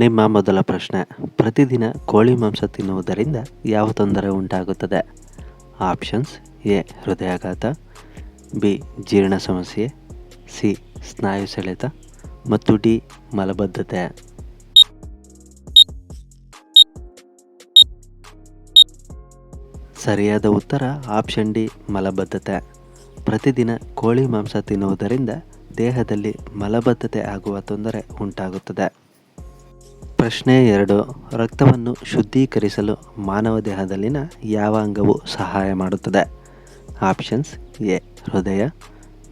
ನಿಮ್ಮ ಮೊದಲ ಪ್ರಶ್ನೆ, ಪ್ರತಿದಿನ ಕೋಳಿ ಮಾಂಸ ತಿನ್ನುವುದರಿಂದ ಯಾವ ತೊಂದರೆ ಉಂಟಾಗುತ್ತದೆ? ಆಪ್ಷನ್ಸ್, ಎ, ಹೃದಯಾಘಾತ, ಬಿ, ಜೀರ್ಣ ಸಮಸ್ಯೆ, ಸಿ, ಸ್ನಾಯು ಸೆಳೆತ ಮತ್ತು ಡಿ, ಮಲಬದ್ಧತೆ. ಸರಿಯಾದ ಉತ್ತರ ಆಪ್ಷನ್ ಡಿ, ಮಲಬದ್ಧತೆ. ಪ್ರತಿದಿನ ಕೋಳಿ ಮಾಂಸ ತಿನ್ನುವುದರಿಂದ ದೇಹದಲ್ಲಿ ಮಲಬದ್ಧತೆ ಆಗುವ ತೊಂದರೆ ಉಂಟಾಗುತ್ತದೆ. ಪ್ರಶ್ನೆ ಎರಡು. ರಕ್ತವನ್ನು ಶುದ್ಧೀಕರಿಸಲು ಮಾನವ ದೇಹದಲ್ಲಿನ ಯಾವ ಅಂಗವು ಸಹಾಯ ಮಾಡುತ್ತದೆ? Options A. ಹೃದಯ,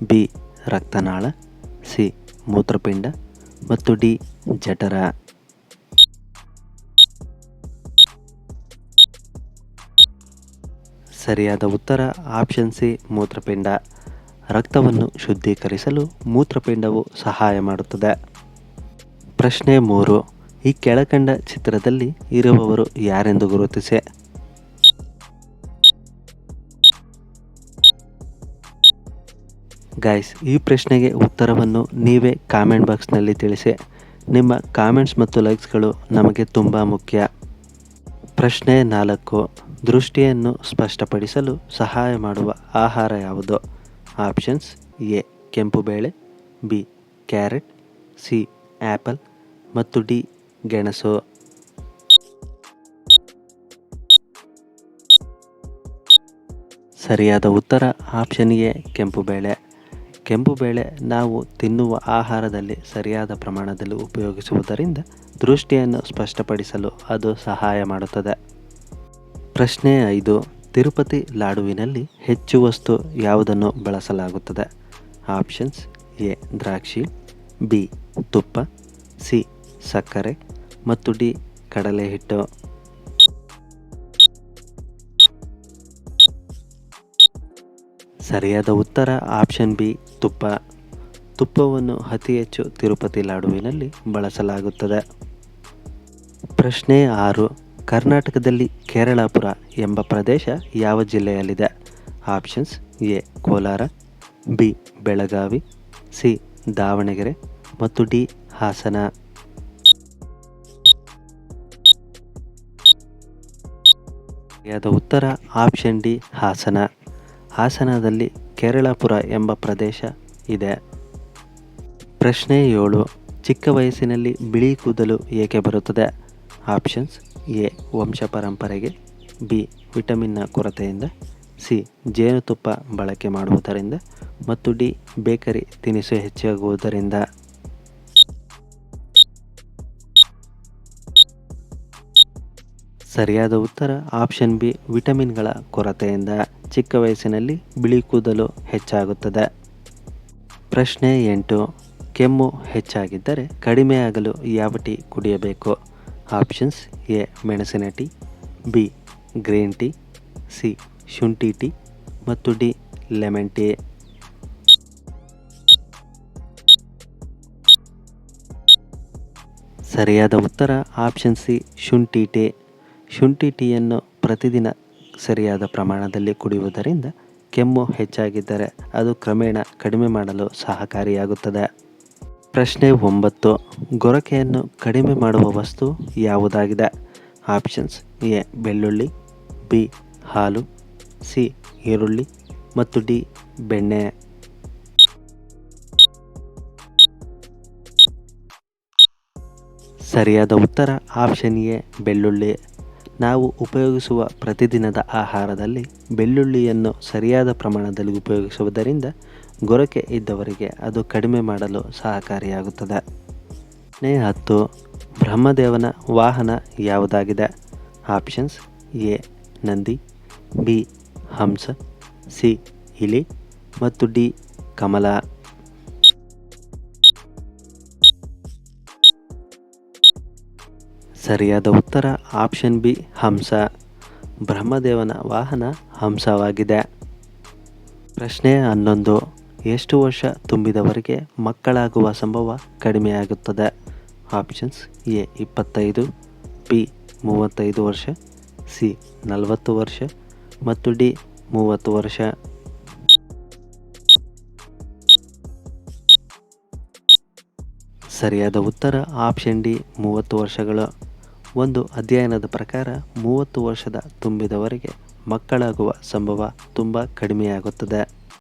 ಬಿ. ರಕ್ತನಾಳ, ಸಿ. ಮೂತ್ರಪಿಂಡ ಮತ್ತು ಡಿ. ಜಠರ. ಸರಿಯಾದ ಉತ್ತರ ಆಪ್ಷನ್ ಸಿ. ಮೂತ್ರಪಿಂಡ. ರಕ್ತವನ್ನು ಶುದ್ಧೀಕರಿಸಲು ಮೂತ್ರಪಿಂಡವು ಸಹಾಯ ಮಾಡುತ್ತದೆ. ಪ್ರಶ್ನೆ ಮೂರು. ಈ ಕೆಳಕಂಡ ಚಿತ್ರದಲ್ಲಿ ಇರುವವರು ಯಾರೆಂದು ಗುರುತಿಸಿ? ಗಾಯ್ಸ್ ಈ ಪ್ರಶ್ನೆಗೆ ಉತ್ತರವನ್ನು ನೀವೇ ಕಾಮೆಂಟ್ ಬಾಕ್ಸ್ನಲ್ಲಿ ತಿಳಿಸಿ. ನಿಮ್ಮ ಕಾಮೆಂಟ್ಸ್ ಮತ್ತು ಲೈಕ್ಸ್ಗಳು ನಮಗೆ ತುಂಬ ಮುಖ್ಯ. ಪ್ರಶ್ನೆ ನಾಲ್ಕು, ದೃಷ್ಟಿಯನ್ನು ಸ್ಪಷ್ಟಪಡಿಸಲು ಸಹಾಯ ಮಾಡುವ ಆಹಾರ ಯಾವುದು? ಆಪ್ಷನ್ಸ್ ಎ, ಕೆಂಪು ಬೇಳೆ, ಬಿ, ಕ್ಯಾರೆಟ್, ಸಿ ಆ್ಯಪಲ್ ಮತ್ತು ಡಿ ಗೆಣಸು. ಸರಿಯಾದ ಉತ್ತರ ಆಪ್ಷನ್ಗೆ ಕೆಂಪು ಬೇಳೆ. ಕೆಂಪು ಬೇಳೆ ನಾವು ತಿನ್ನುವ ಆಹಾರದಲ್ಲಿ ಸರಿಯಾದ ಪ್ರಮಾಣದಲ್ಲಿ ಉಪಯೋಗಿಸುವುದರಿಂದ ದೃಷ್ಟಿಯನ್ನು ಸ್ಪಷ್ಟಪಡಿಸಲು ಅದು ಸಹಾಯ ಮಾಡುತ್ತದೆ. ಪ್ರಶ್ನೆ ಐದು, ತಿರುಪತಿ ಲಾಡುವಿನಲ್ಲಿ ಹೆಚ್ಚು ವಸ್ತು ಯಾವುದನ್ನು ಬಳಸಲಾಗುತ್ತದೆ? ಆಪ್ಷನ್ಸ್ ಎ, ದ್ರಾಕ್ಷಿ, ಬಿ, ತುಪ್ಪ, ಸಿ, ಸಕ್ಕರೆ ಮತ್ತು ಡಿ ಕಡಲೆ ಹಿಟ್ಟು. ಸರಿಯಾದ ಉತ್ತರ ಆಪ್ಷನ್ ಬಿ, ತುಪ್ಪ. ತುಪ್ಪವನ್ನು ಅತಿ ಹೆಚ್ಚು ತಿರುಪತಿ ಲಾಡುವಿನಲ್ಲಿ ಬಳಸಲಾಗುತ್ತದೆ. ಪ್ರಶ್ನೆ ಆರು, ಕರ್ನಾಟಕದಲ್ಲಿ ಕೇರಳಾಪುರ ಎಂಬ ಪ್ರದೇಶ ಯಾವ ಜಿಲ್ಲೆಯಲ್ಲಿದೆ? Options A, Kolar, B, Belagavi, C, Davanagere, ಮತ್ತು ಡಿ, ಹಾಸನ. ಸರಿಯಾದ ಉತ್ತರ ಆಪ್ಷನ್ ಡಿ, ಹಾಸನ. ಹಾಸನದಲ್ಲಿ ಕೇರಳಪುರ ಎಂಬ ಪ್ರದೇಶ ಇದೆ. ಪ್ರಶ್ನೆ ಏಳು, ಚಿಕ್ಕ ವಯಸ್ಸಿನಲ್ಲಿ ಬಿಳಿ ಕೂದಲು ಏಕೆ ಬರುತ್ತದೆ? ಆಪ್ಷನ್ಸ್ ಎ, ವಂಶ ಪರಂಪರೆಗೆ, ಬಿ ವಿಟಮಿನ್ನ ಕೊರತೆಯಿಂದ, ಸಿ, ಜೇನುತುಪ್ಪ ಬಳಕೆ ಮಾಡುವುದರಿಂದ, ಮತ್ತು ಡಿ, ಬೇಕರಿ ತಿನಿಸು ಹೆಚ್ಚಾಗುವುದರಿಂದ. ಸರಿಯಾದ ಉತ್ತರ ಆಪ್ಷನ್ ಬಿ ವಿಟಮಿನ್ಗಳ ಕೊರತೆಯಿಂದ ಚಿಕ್ಕ ವಯಸ್ಸಿನಲ್ಲಿ ಬಿಳಿ ಕೂದಲು ಹೆಚ್ಚಾಗುತ್ತದೆ. ಪ್ರಶ್ನೆ ಎಂಟು, ಕೆಮ್ಮು ಹೆಚ್ಚಾಗಿದ್ದರೆ ಕಡಿಮೆಯಾಗಲು ಯಾವ ಟೀ ಕುಡಿಯಬೇಕು? ಆಪ್ಷನ್ಸ್ ಎ, ಮೆಣಸಿನ tea, B, green tea, C, ಶುಂಠಿ ಟೀ ಮತ್ತು ಡಿ, ಲೆಮನ್ ಟೀ. ಸರಿಯಾದ ಉತ್ತರ ಆಪ್ಷನ್ ಸಿ, ಶುಂಠಿ ಟೀ. ಶುಂಠಿ ಟೀಯನ್ನು ಪ್ರತಿದಿನ ಸರಿಯಾದ ಪ್ರಮಾಣದಲ್ಲಿ ಕುಡಿಯುವುದರಿಂದ ಕೆಮ್ಮು ಹೆಚ್ಚಾಗಿದ್ದರೆ ಅದು ಕ್ರಮೇಣ ಕಡಿಮೆ ಮಾಡಲು ಸಹಕಾರಿಯಾಗುತ್ತದೆ. ಪ್ರಶ್ನೆ ಒಂಬತ್ತು. ಗೊರಕೆಯನ್ನು ಕಡಿಮೆ ಮಾಡುವ ವಸ್ತು ಯಾವುದಾಗಿದೆ? ಆಪ್ಷನ್ಸ್ ಎ, ಬೆಳ್ಳುಳ್ಳಿ, ಬಿ, ಹಾಲು, ಸಿ, ಈರುಳ್ಳಿ ಮತ್ತು ಡಿ, ಬೆಣ್ಣೆ. ಸರಿಯಾದ ಉತ್ತರ ಆಪ್ಷನ್ ಎ, ಬೆಳ್ಳುಳ್ಳಿ. ನಾವು ಉಪಯೋಗಿಸುವ ಪ್ರತಿದಿನದ ಆಹಾರದಲ್ಲಿ ಬೆಳ್ಳುಳ್ಳಿಯನ್ನು ಸರಿಯಾದ ಪ್ರಮಾಣದಲ್ಲಿ ಉಪಯೋಗಿಸುವುದರಿಂದ ಗೊರಕೆ ಇದ್ದವರಿಗೆ ಅದು ಕಡಿಮೆ ಮಾಡಲು ಸಹಕಾರಿಯಾಗುತ್ತದೆ. ನೇ ಹತ್ತು, ಬ್ರಹ್ಮದೇವನ ವಾಹನ ಯಾವುದಾಗಿದೆ? ಆಪ್ಷನ್ಸ್ ಎ, ನಂದಿ, ಬಿ, ಹಂಸ, ಸಿ, ಇಲಿ ಮತ್ತು ಡಿ, ಕಮಲ. ಸರಿಯಾದ ಉತ್ತರ ಆಪ್ಷನ್ ಬಿ, ಹಂಸ. ಬ್ರಹ್ಮದೇವನ ವಾಹನ ಹಂಸವಾಗಿದೆ. ಪ್ರಶ್ನೆ ಹನ್ನೊಂದು. ಎಷ್ಟು ವರ್ಷ ತುಂಬಿದವರಿಗೆ ಮಕ್ಕಳಾಗುವ ಸಂಭವ ಕಡಿಮೆಯಾಗುತ್ತದೆ? ಆಪ್ಷನ್ಸ್ ಎ, ಇಪ್ಪತ್ತೈದು, ಬಿ, ಮೂವತ್ತೈದು ವರ್ಷ, ಸಿ, ನಲವತ್ತು ವರ್ಷ ಮತ್ತು ಡಿ, ಮೂವತ್ತು ವರ್ಷ. ಸರಿಯಾದ ಉತ್ತರ ಆಪ್ಷನ್ ಡಿ, ಮೂವತ್ತು ವರ್ಷಗಳು. ಒಂದು ಅಧ್ಯಯನದ ಪ್ರಕಾರ ಮೂವತ್ತು ವರ್ಷದ ತುಂಬಿದವರಿಗೆ ಮಕ್ಕಳಾಗುವ ಸಂಭವ ತುಂಬ ಕಡಿಮೆಯಾಗುತ್ತದೆ.